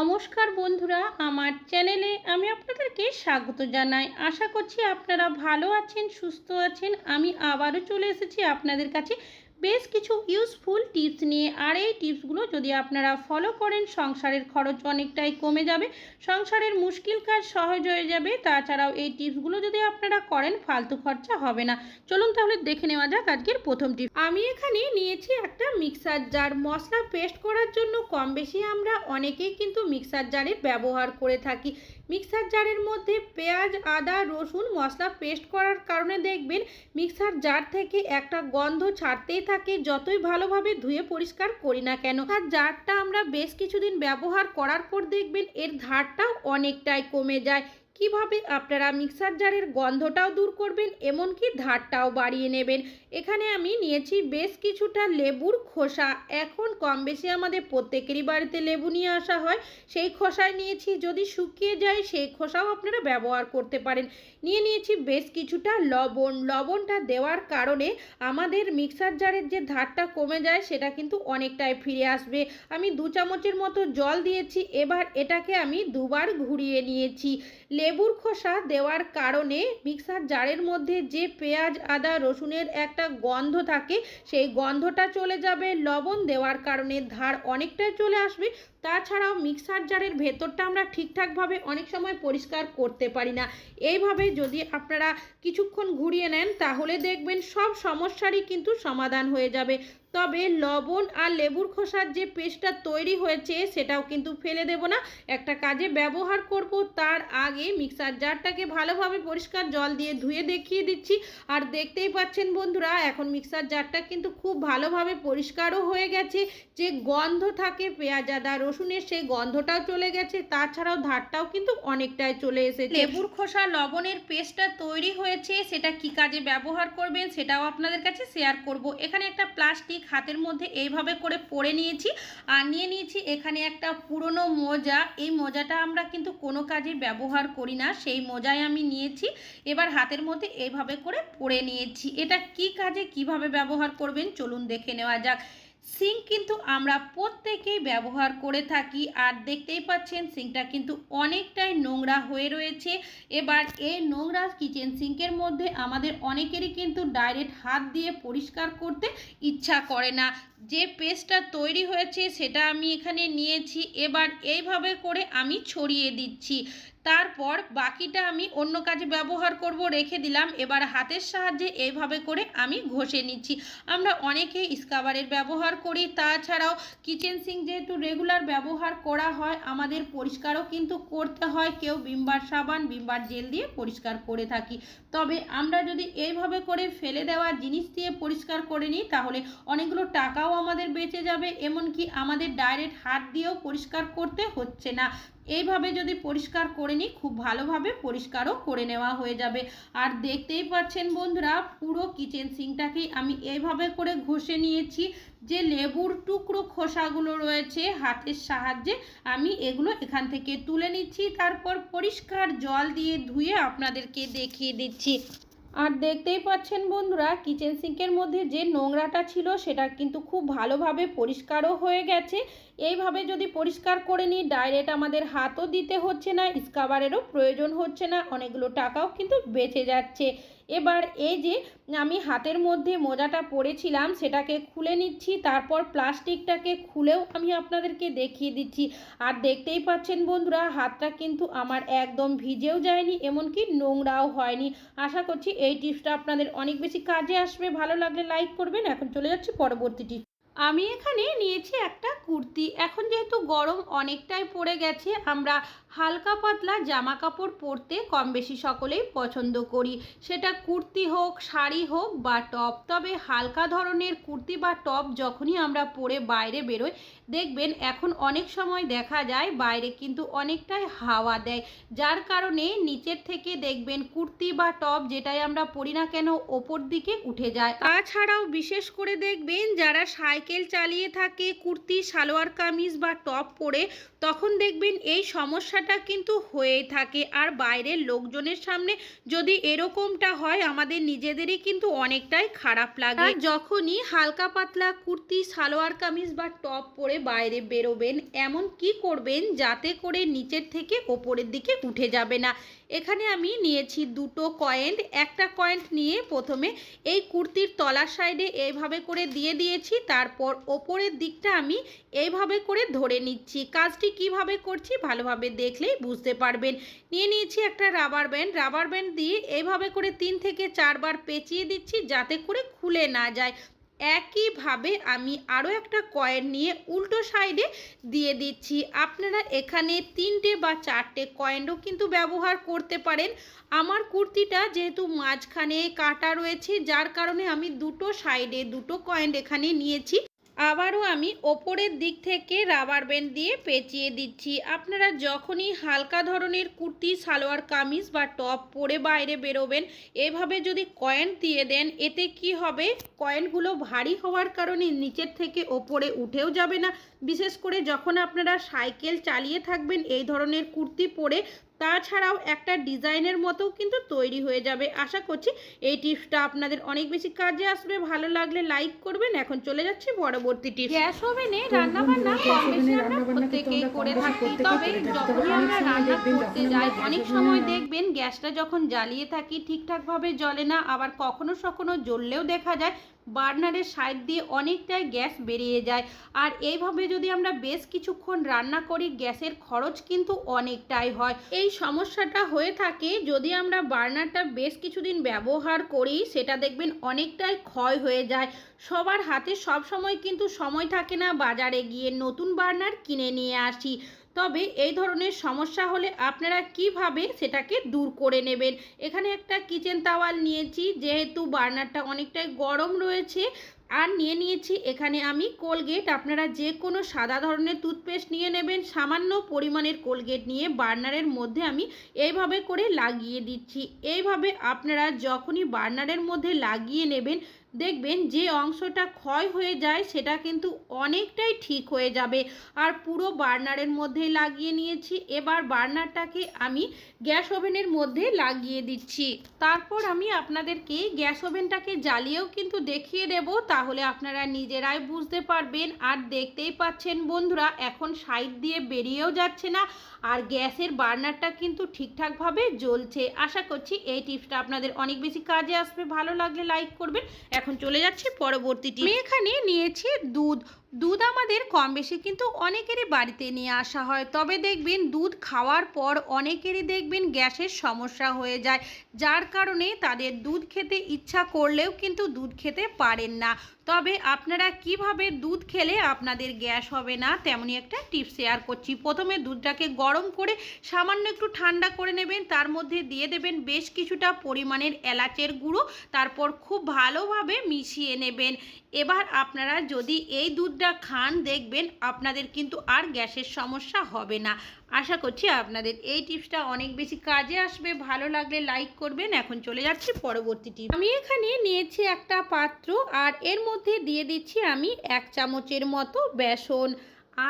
নমস্কার বন্ধুরা, আমার চ্যানেলে আমি আপনাদেরকে স্বাগত জানাই। আশা করছি আপনারা ভালো আছেন, সুস্থ আছেন। আমি আবারও চলে এসেছি আপনাদের কাছে বেশ কিছু ইউজফুল টিপস নিয়ে আর এই টিপসগুলো যদি আপনারা ফলো করেন, সংসারের খরচ অনেকটাই কমে যাবে, সংসারের মুশকিল কাজ সহজ হয়ে যাবে, তাছাড়াও এই টিপসগুলো যদি আপনারা করেন, ফালতু খরচা হবে না। চলুন তাহলে দেখে নেওয়া যাক আজকের প্রথম টিপস আমি এখানে নিয়েছি একটা মিক্সার জার মশলা পেস্ট করার জন্য কম বেশি আমরা অনেকেই কিন্তু মিক্সার জারের ব্যবহার করে থাকি। মিক্সার জারের মধ্যে পেঁয়াজ, আদা, রসুন, মশলা পেস্ট করার কারণে দেখবেন মিক্সার জার থেকে একটা গন্ধ ছাড়তেই থাকে, যতই ভালোভাবে ধুয়ে পরিষ্কার করি না কেন। আর জারটা আমরা বেশ কিছুদিন ব্যবহার করার পর দেখবেন এর ধারটাও অনেকটাই কমে যায়। কীভাবে আপনারা মিক্সার জারের গন্ধটাও দূর করবেন, এমনকি ধারটাও বাড়িয়ে নেবেন। এখানে আমি নিয়েছি বেশ কিছুটা লেবুর খোসা। এখন কম বেশি আমাদের প্রত্যেকেরই বাড়িতে লেবু নিয়ে আসা হয়। সেই খোসায় নিয়েছি, যদি শুকিয়ে যায় সেই খোসাও আপনারা ব্যবহার করতে পারেন। নিয়ে নিয়েছি বেশ কিছুটা লবণ। লবণটা দেওয়ার কারণে আমাদের মিক্সার জারের যে ধারটা কমে যায়, সেটা কিন্তু অনেকটাই ফিরে আসবে। আমি দু চামচের মতো জল দিয়েছি, এবার এটাকে আমি দুবার ঘুরিয়ে নিয়েছি। লেবুর খোসা দেওয়ার কারণে মিক্সার জারের মধ্যে যে পেঁয়াজ, আদা, রসুনের একটা গন্ধ থাকে, সেই গন্ধটা চলে যাবে। লবণ দেওয়ার কারণে ধার অনেকটাই চলে আসবে। তাছাড়াও মিক্সার জারের ভেতরটা আমরা ঠিকঠাকভাবে অনেক সময় পরিষ্কার করতে পারি না। এইভাবে যদি আপনারা কিছুক্ষণ ঘুরিয়ে নেন, তাহলে দেখবেন সব সমস্যারই কিন্তু সমাধান হয়ে যাবে। তবে লবণ আর লেবুর খোসার যে পেস্টটা তৈরি হয়েছে, সেটাও কিন্তু ফেলে দেব না। একটা কাজে ব্যবহার করব, তার আগে মিক্সার জারটাকে ভালোভাবে পরিষ্কার জল দিয়ে ধুয়ে দেখিয়ে দিচ্ছি। আর দেখতেই পাচ্ছেন বন্ধুরা, এখন মিক্সার জারটা কিন্তু খুব ভালোভাবে পরিষ্কারও হয়ে গেছে। যে গন্ধ থাকে পেঁয়াজ আদা রসুনের সেই গন্ধটাও চলে গেছে, তাছাড়াও ধারটাও কিন্তু অনেকটাই চলে এসেছে। লেবুর খোসা, লবণের পেস্টটা তৈরি হয়েছে, সেটা কি কাজে ব্যবহার করবেন সেটাও আপনাদের কাছে শেয়ার করব। এখানে একটা প্লাস্টিক হাতের মধ্যে এইভাবে করে পরে নিয়েছি, আর নিয়ে নিয়েছি এখানে একটা পুরনো মোজা। এই মোজাটা আমরা কিন্তু কোনো কাজে ব্যবহার করি না, সেই মোজায় আমি নিয়েছি। এবার হাতের মধ্যে এইভাবে করে পরে নিয়েছি। এটা কি কাজে কীভাবে ব্যবহার করবেন চলুন দেখে নেওয়া যাক। সিঙ্ক কিন্তু আমরা প্রত্যেকেই ব্যবহার করে থাকি। আর দেখতেই পাচ্ছেন, সিঙ্কটা কিন্তু অনেকটাই নোংরা হয়ে রয়েছে। এবার এই নোংরা কিচেন সিঙ্কের মধ্যে আমাদের অনেকেরই কিন্তু ডাইরেক্ট হাত দিয়ে পরিষ্কার করতে ইচ্ছা করে না। যে পেস্টটা তৈরি হয়েছে, সেটা আমি এখানে নিয়েছি। এবার এইভাবে করে আমি ছড়িয়ে দিচ্ছি। তারপর বাকিটা আমি অন্য কাজে ব্যবহার করব, রেখে দিলাম। এবার হাতের সাহায্যে এইভাবে করে আমি ঘষে নিচ্ছি। আমরা অনেকেই স্কাবারের ব্যবহার করি, তাছাড়াও কিচেন সিঙ্ক যেহেতু রেগুলার ব্যবহার করা হয়, আমাদের পরিষ্কারও কিন্তু করতে হয়। কেউ বিমবার সাবান, বিমবার জেল দিয়ে পরিষ্কার করে থাকি। তবে আমরা যদি এইভাবে করে ফেলে দেওয়া জিনিস দিয়ে পরিষ্কার করে নিই, তাহলে অনেকগুলো টাকাও আমাদের বেঁচে যাবে। এমনকি আমাদের ডাইরেক্ট হাত দিয়েও পরিষ্কার করতে হচ্ছে না। এইভাবে যদি পরিষ্কার করে নিই, খুব ভালোভাবে পরিষ্কারও করে নেওয়া হয়ে যাবে। আর দেখতেই পাচ্ছেন বন্ধুরা, পুরো কিচেন সিঙ্কটাকেই আমি এইভাবে করে ঘষে নিয়েছি। যে লেবুর টুকরো খোসাগুলো রয়েছে হাতের সাহায্যে, আমি এগুলো এখান থেকে তুলে নিচ্ছি। তারপর পরিষ্কার জল দিয়ে ধুয়ে আপনাদেরকে দেখিয়ে দিচ্ছি। আর দেখতেই পাচ্ছেন বন্ধুরা কিচেন সিঙ্কের মধ্যে যে নোংরাটা ছিল সেটা কিন্তু খুব ভালোভাবে পরিষ্কারও হয়ে গেছে। এইভাবে যদি পরিষ্কার করে নিই ডাইরেক্ট আমাদের হাতও দিতে হচ্ছে না স্কাবারেরও প্রয়োজন হচ্ছে না, অনেকগুলো টাকাও কিন্তু বেঁচে যাচ্ছে। এবার এই যে আমি হাতের মধ্যে মোজাটা পরেছিলাম, সেটাকে খুলে নিচ্ছি, তারপর প্লাস্টিকটাকে খুলেও আমি আপনাদেরকে দেখিয়ে দিচ্ছি। আর দেখতেই পাচ্ছেন বন্ধুরা, হাতটা কিন্তু আমার একদম ভিজেও যায়নি, এমনকি নোংরাও হয়নি। আশা করছি এই টিপসটা আপনাদের অনেক বেশি কাজে আসবে। ভালো লাগলে লাইক করবেন। এখন চলে যাচ্ছি পরবর্তী টিপস। আমি এখানে নিয়েছি একটা কুর্তি। এখন যেহেতু গরম অনেকটাই পড়ে গেছে, আমরা হালকা পাতলা জামা কাপড় পরতে কম বেশি সকলেই পছন্দ করি। সেটা কুর্তি হোক, শাড়ি হোক বা টপ, তবে হালকা ধরনের কুর্তি বা টপ যখনই আমরা পরে বাইরে বেরোই, দেখবেন এখন অনেক সময় দেখা যায় বাইরে কিন্তু অনেকটাই হাওয়া দেয়। যার কারণে নিচের থেকে দেখবেন কুর্তি বা টপ যেটাই আমরা পরি না কেন ওপর দিকে উঠে যায়। তাছাড়াও বিশেষ করে দেখবেন যারা সাইকেল চালিয়ে থাকে, কুর্তি, সালোয়ার কামিজ বা টপ পরে তখন দেখবেন এই সমস্যাটা কিন্তু হয়েই থাকে। আর বাইরের লোকজনের সামনে যদি এরকমটা হয় আমাদের নিজেদেরই কিন্তু অনেকটাই খারাপ লাগে। যখনই হালকা পাতলা কুর্তি সালোয়ার কামিজ বা টপ পরে বাইরে বেরোবেন এমন কি করবেন যাতে করে নিচের থেকে ওপরের দিকে উঠে যাবে না? এখানে আমি নিয়েছি দুটো কয়েন্ট একটা কয়েন্ট নিয়ে প্রথমে এই কুর্তির তলার সাইডে এইভাবে করে দিয়ে দিয়েছি, তারপর ওপরের দিকটা আমি এইভাবে করে ধরে নিচ্ছি। কাজটি কীভাবে করছি ভালোভাবে দেখলেই বুঝতে পারবেন। নিয়ে নিয়েছি একটা রাবার ব্যান্ড রাবার ব্যান্ড দিয়ে এইভাবে করে তিন থেকে চারবার পেঁচিয়ে দিচ্ছি যাতে করে খুলে না যায়। একইভাবে আমি আরও একটা কয়েন নিয়ে উল্টো সাইডে দিয়ে দিচ্ছি। আপনারা এখানে তিনটে বা চারটে কয়েনও কিন্তু ব্যবহার করতে পারেন। আমার কুর্তিটা যেহেতু মাঝখানে কাটা রয়েছে, যার কারণে আমি দুটো সাইডে দুটো কয়েন এখানে নিয়েছি। আবারও আমি ওপরের দিক থেকে রাবার ব্যান্ড দিয়ে পেঁচিয়ে দিচ্ছি। আপনারা যখনই হালকা ধরনের কুর্তি, সালোয়ার, কামিজ বা টপ পরে বাইরে বেরোবেন, এভাবে যদি কয়েন দিয়ে দেন, এতে কি হবে? কয়েনগুলো ভারী হওয়ার কারণে নিচের থেকে ওপরে উঠেও যাবে না। বিশেষ করে যখন আপনারা সাইকেল চালিয়ে থাকবেন, এই ধরনের কুর্তি পরে তাছাড়াও একটা ডিজাইনের মতো কিন্তু তৈরি হয়ে যাবে। আশা করছি এই টিপসটা আপনাদের অনেক বেশি কাজে আসবে। ভালো লাগলে লাইক করবেন। এখন চলে যাচ্ছি পরবর্তী টিপস। গ্যাস ওভেনে রান্না বান্না কম বেশি আমরা প্রত্যেকেই করে থাকি। তবে যখনই আমরা রান্না করতে যাই অনেক সময় দেখবেন গ্যাসটা যখন জ্বালিয়ে থাকি ঠিকঠাকভাবে জ্বলে না আবার কখনো কখনো জ্বললেও দেখা যায় বার্নারের সাইড দিয়ে অনেকটাই গ্যাস বেরিয়ে যায়। আর এইভাবে যদি আমরা বেশ কিছুক্ষণ রান্না করি, গ্যাসের খরচ কিন্তু অনেকটাই হয়। এই সমস্যাটা হয়ে থাকে যদি আমরা বার্নারটা বেশ কিছুদিন ব্যবহার করি, সেটা দেখবেন অনেকটাই ক্ষয় হয়ে যায়। সবার হাতে সব সময় কিন্তু সময় থাকে না বাজারে গিয়ে নতুন বার্নার কিনে নিয়ে আসি। তবে এই ধরনের সমস্যা হলে আপনারা কীভাবে সেটাকে দূর করে নেবেন? এখানে একটা কিচেন তাওয়াল নিয়েছি, যেহেতু বার্নারটা অনেকটাই গরম রয়েছে, আর নিয়ে নিয়েছি। এখানে আমি কোলগেট, আপনারা যে কোনো সাদা ধরনের টুথপেস্ট নিয়ে নেবেন, সামান্য পরিমাণের কোলগেট নিয়ে বার্নারের মধ্যে আমি এইভাবে করে লাগিয়ে দিচ্ছি। এইভাবে আপনারা যখনই বার্নারের মধ্যে লাগিয়ে নেবেন দেখবেন যে অংশটা ক্ষয় হয়ে যায় সেটা কিন্তু অনেকটাই ঠিক হয়ে যাবে। আর পুরো বার্নারের মধ্যে লাগিয়ে নিয়েছি। এবার বার্নারটাকে আমি গ্যাস ওভেনের মধ্যে লাগিয়ে দিচ্ছি। তারপর আমি আপনাদেরকে গ্যাস ওভেনটাকে জ্বালিয়েও কিন্তু দেখিয়ে দেব। তাহলে আপনারা নিজেরাই বুঝতে পারবেন। আর দেখতেই পাচ্ছেন বন্ধুরা, এখন সাইড দিয়ে বেরিয়েও যাচ্ছে না। আর গ্যাসের বার্নারটা কিন্তু ঠিকঠাকভাবে জ্বলছে। আশা করছি এই টিপসটা আপনাদের অনেক বেশি কাজে আসবে। ভালো লাগলে লাইক করবেন। এখন চলে যাচ্ছে পরবর্তী টিপ এখানে নিয়েছি দুধ। দুধ আমাদের কম বেশি কিন্তু অনেকেরই বাড়িতে নিয়ে আসা হয়। তবে দেখবেন, দুধ খাওয়ার পর অনেকেরই দেখবেন গ্যাসের সমস্যা হয়ে যায়, যার কারণে তাদের দুধ খেতে ইচ্ছা করলেও কিন্তু দুধ খেতে পারেন না। তবে আপনারা কীভাবে দুধ খেলে আপনাদের গ্যাস হবে না, তেমনই একটা টিপস শেয়ার করছি। প্রথমে দুধটাকে গরম করে সামান্য একটু ঠান্ডা করে নেবেন, তার মধ্যে দিয়ে দেবেন বেশ কিছুটা পরিমাণের এলাচের গুঁড়ো, তারপর খুব ভালোভাবে মিশিয়ে নেবেন। এবার আপনারা যদি এই দুধটা খান দেখবেন আপনাদের কিন্তু আর গ্যাসের সমস্যা হবে না। আশা করছি আপনাদের এই টিপসটা অনেক বেশি কাজে আসবে। ভালো লাগলে লাইক করবেন। এখন চলে যাচ্ছি পরবর্তী টিপ আমি এখানে নিয়েছি একটা পাত্র আর এর মধ্যে দিয়ে দিচ্ছি আমি এক চামচের মতো বেসন।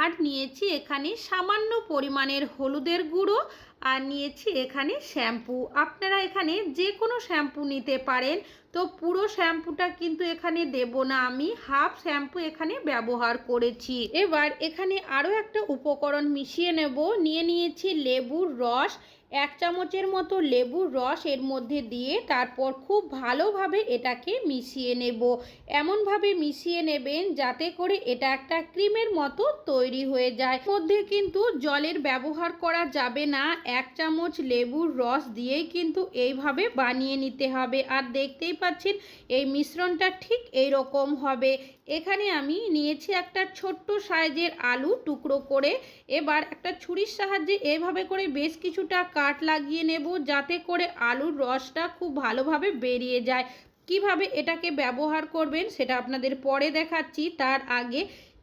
আর নিয়েছি এখানে সামান্য পরিমাণের হলুদের গুঁড়ো আর নিয়েছি এখানে শ্যাম্পু। আপনারা এখানে যে কোনো শ্যাম্পু নিতে পারেন। তো পুরো শ্যাম্পুটা কিন্তু এখানে দেব না আমি। হাফ শ্যাম্পু এখানে ব্যবহার করেছি। এবার এখানে আরও একটা উপকরণ মিশিয়ে নেব। নিয়ে নিয়েছি লেবুর রস। এক চামচের মতো লেবুর রস এর মধ্যে দিয়ে তারপর খুব ভালোভাবে এটাকে মিশিয়ে নেব। এমনভাবে মিশিয়ে নেবেন যাতে করে এটা একটা ক্রিমের মতো তৈরি হয়ে যায়। মধ্যে কিন্তু জলের ব্যবহার করা যাবে না। এক চামচ লেবুর রস দিয়েই কিন্তু এইভাবে বানিয়ে নিতে হবে। আর দেখতেই পাচ্ছেন, এই মিশ্রণটা ঠিক এই রকম হবে। এখানে আমি নিয়েছি একটা ছোট্ট সাইজের আলু টুকরো করে। এবার একটা ছুরির সাহায্যে এভাবে করে বেশ কিছুটা কাট লাগিয়ে নেব যাতে করে আলুর রসটা খুব ভালোভাবে বেরিয়ে যায়। কীভাবে এটাকে ব্যবহার করবেন সেটা আপনাদের পরে দেখাচ্ছি। তার আগে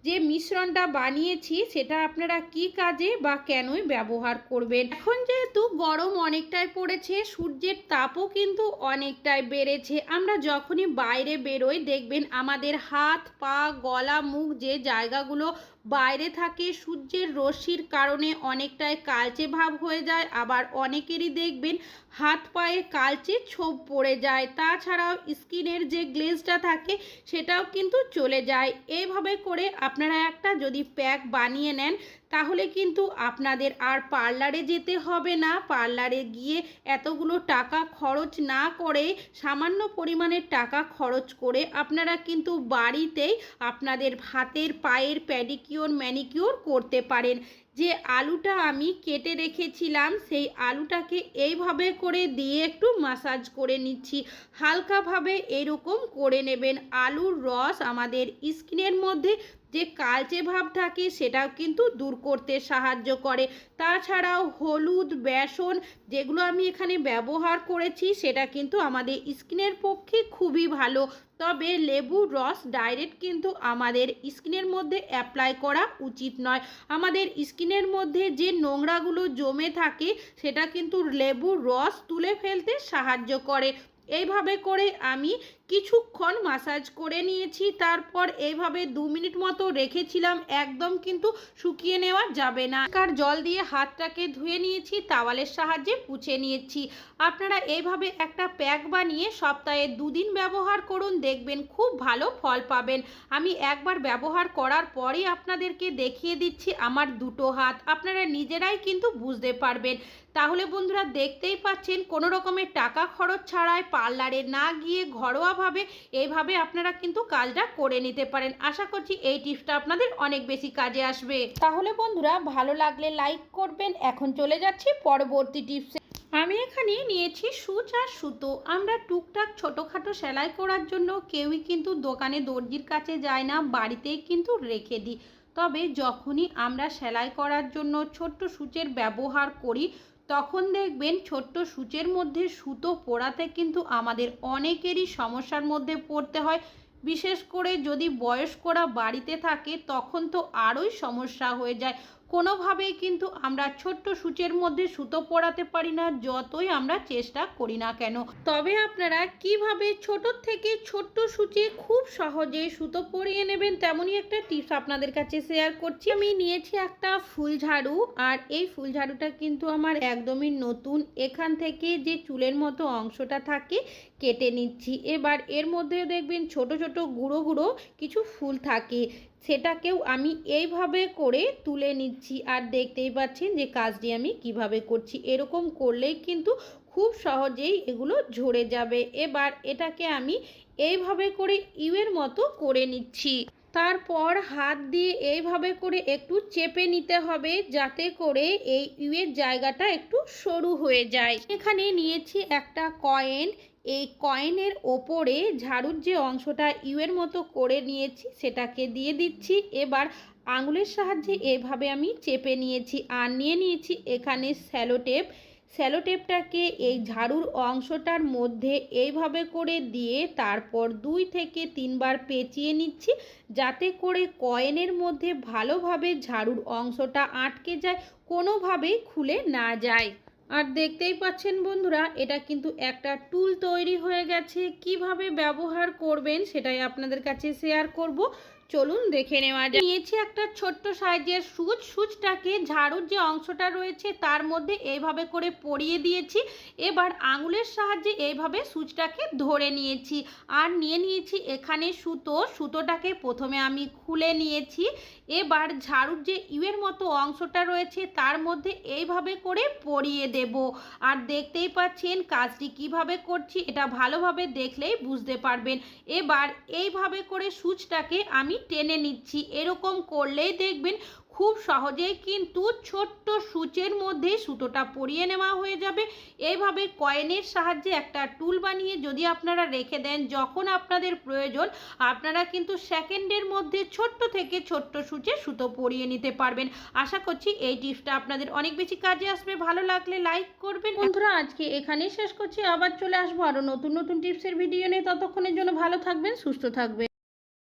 যে মিশ্রণটা বানিয়েছি, সেটা আপনারা কি কাজে বা কেনই ব্যবহার করবেন? এখন যেহেতু গরম অনেকটাই পড়েছে, সূর্যের তাপও কিন্তু অনেকটাই বেড়েছে। আমরা যখনই বাইরে বেরোই, দেখবেন আমাদের হাত, পা, গলা, মুখ যে জায়গাগুলো বাইরে থাকে সূর্যের রশ্মির কারণে অনেকটাই কালচে ভাব হয়ে যায়, আবার অনেকেরই দেখবেন হাত পায়ে কালচে ছোপ পড়ে যায়। তাছাড়াও স্কিনের যে গ্লেজটা থাকে সেটাও কিন্তু চলে যায়। এইভাবে করে আপনারা একটা যদি প্যাক বানিয়ে নেন তাহলে কিন্তু আপনাদের আর পার্লারে যেতে হবে না। পার্লারে গিয়ে এতগুলো টাকা খরচ না করে, সামান্য পরিমাণের টাকা খরচ করে আপনারা কিন্তু বাড়িতেই আপনাদের হাতের পায়ের প্যাডিকিওর ম্যানিকিওর করতে পারেন। যে আলুটা আমি কেটে রেখেছিলাম, সেই আলুটাকে এইভাবে করে দিয়ে একটু মাসাজ করে নিচ্ছি। হালকাভাবে এরকম করে নেবেন। আলুর রস আমাদের স্কিনের মধ্যে যে কালচে ভাব থাকে, সেটাও কিন্তু দূর করতে সাহায্য করে। তাছাড়াও হলুদ, বেসন যেগুলো আমি এখানে ব্যবহার করেছি, সেটা কিন্তু আমাদের স্কিনের পক্ষে খুবই ভালো। তবে লেবুর রস ডাইরেক্ট কিন্তু আমাদের স্কিনের মধ্যে অ্যাপ্লাই করা উচিত নয়। আমাদের স্কিনের মধ্যে যে নোংরাগুলো জমে থাকে, সেটা কিন্তু লেবুর রস তুলে ফেলতে সাহায্য করে। এইভাবে করে আমি কিছুক্ষণ মাসাজ করে নিয়েছি। তারপর এইভাবে দু মিনিট মতো রেখেছিলাম। একদম কিন্তু শুকিয়ে নেওয়া যাবে না। কার জল দিয়ে হাতটাকে ধুয়ে নিয়েছি তাওয়ালের সাহায্যে পুছে নিয়েছি। আপনারা এইভাবে একটা প্যাক বানিয়ে সপ্তাহে দুদিন ব্যবহার করুন। দেখবেন খুব ভালো ফল পাবেন। আমি একবার ব্যবহার করার পরেই আপনাদেরকে দেখিয়ে দিচ্ছি আমার দুটো হাত। আপনারা নিজেরাই কিন্তু বুঝতে পারবেন। তাহলে বন্ধুরা দেখতেই পাচ্ছেন, কোনো রকমের টাকা খরচ ছাড়াই পার্লারে না গিয়ে ঘরোয়াভাবে এইভাবে আপনারা কিন্তু কাজটা করে নিতে পারেন। আশা করছি এই টিপসটা আপনাদের অনেক বেশি কাজে আসবে। তাহলে বন্ধুরা, ভালো লাগলে লাইক করবেন। এখন চলে যাচ্ছি পরবর্তী টিপসে। আমি এখানে নিয়েছি সুচ আর সুতো। আমরা টুকটাক ছোটোখাটো সেলাই করার জন্য কেউই কিন্তু দোকানে দর্জির কাছে যায় না, বাড়িতেই কিন্তু রেখে দিই। তবে যখনই আমরা সেলাই করার জন্য ছোট্ট সূচের ব্যবহার করি তখন দেখবেন ছোট্ট সূচের মধ্যে সুতো পড়াতে কিন্তু আমাদের অনেকেরই সমস্যার মধ্যে পড়তে হয়। বিশেষ করে যদি বয়স্করা বাড়িতে থাকে তখন তো আরোই সমস্যা হয়ে যায়। কোনোভাবেই কিন্তু আমরা ছোট্ট সূচের মধ্যে সুতো পরাতে পারি না, যতই আমরা চেষ্টা করি না কেন। তবে আপনারা কীভাবে ছোট থেকে ছোট্ট সূচে খুব সহজে সুতো পরিয়ে নেবেন তেমনই একটা টিপস আপনাদের কাছে শেয়ার করছি। আমি নিয়েছি একটা ফুল ঝাড়ু, আর এই ফুল ঝাড়ুটা কিন্তু আমার একদমই নতুন। এখান থেকে যে চুলের মতো অংশটা থাকে, কেটে নিচ্ছি। এবার এর মধ্যে দেখবেন ছোট ছোট গুঁড়ো গুঁড়ো কিছু ফুল থাকে। সেটাকেও আমি এইভাবে করে তুলে নিচ্ছি আর দেখতেই পাচ্ছেন যে কাজটি আমি কীভাবে করছি। এরকম করলেই কিন্তু খুব সহজেই এগুলো ঝরে যাবে। এবার এটাকে আমি এইভাবে করে ইউয়ের মতো করে নিচ্ছি। তারপর হাত দিয়ে এইভাবে করে একটু চেপে নিতে হবে যাতে করে এই ইউয়ের জায়গাটা একটু সরু হয়ে যায়। এখানে নিয়েছি একটা কয়েন। এই কয়েনের ওপরে ঝাড়ুর যে অংশটা ইউয়ের মতো করে নিয়েছি, সেটাকে দিয়ে দিচ্ছি। এবার আঙুলের সাহায্যে এভাবে আমি চেপে নিয়েছি আর নিয়ে নিয়েছি এখানে স্যালোটেপ স্যালোটেপটাকে এই ঝাড়ুর অংশটার মধ্যে এইভাবে করে দিয়ে তারপর দুই থেকে তিনবার পেঁচিয়ে নিচ্ছি, যাতে করে কয়েনের মধ্যে ভালোভাবে ঝাড়ুর অংশটা আটকে যায়, কোনোভাবেই খুলে না যায়। আর দেখতেই পাচ্ছেন বন্ধুরা, এটা কিন্তু একটা টুল তৈরি হয়ে গেছে। কীভাবে ব্যবহার করবেন সেটাই আপনাদের কাছে শেয়ার করব। চলুন দেখে নেওয়া যায় নিয়েছি একটা ছোট্ট সাইজের সুচ। সুচটাকে ঝাড়ুর যে অংশটা রয়েছে তার মধ্যে এইভাবে করে পরিয়ে দিয়েছি। এবার আঙুলের সাহায্যে এইভাবে সুচটাকে ধরে নিয়েছি। আর নিয়ে নিয়েছি এখানে সুতো। সুতোটাকে প্রথমে আমি খুলে নিয়েছি। এবার ঝাড়ুর যে ইউয়ের মতো অংশটা রয়েছে তার মধ্যে এইভাবে করে পরিয়ে দেব। আর দেখতেই পাচ্ছেন কাজটি কীভাবে করছি, এটা ভালোভাবে দেখলেই বুঝতে পারবেন। এবার এইভাবে করে সুচটাকে আমি টেনে নিচ্ছি। এরকম করলেই দেখবেন খুব সহজেই কিন্তু ছোট্ট সূচের মধ্যে সুতোটা পরিয়ে নেওয়া হয়ে যাবে। এইভাবে কয়েনের সাহায্যে একটা টুল বানিয়ে যদি আপনারা রেখে দেন, যখন আপনাদের প্রয়োজন, আপনারা কিন্তু সেকেন্ডের মধ্যে ছোট্ট থেকে ছোট্ট সূচে সুতো পরিয়ে নিতে পারবেন। আশা করছি এই টিপসটা আপনাদের অনেক বেশি কাজে আসবে। ভালো লাগলে লাইক করবেন। বন্ধুরা, আজকে এখানেই শেষ করছি। আবার চলে আসব আরও নতুন নতুন টিপসের ভিডিও নিয়ে। ততক্ষণের জন্য ভালো থাকবেন, সুস্থ থাকবেন।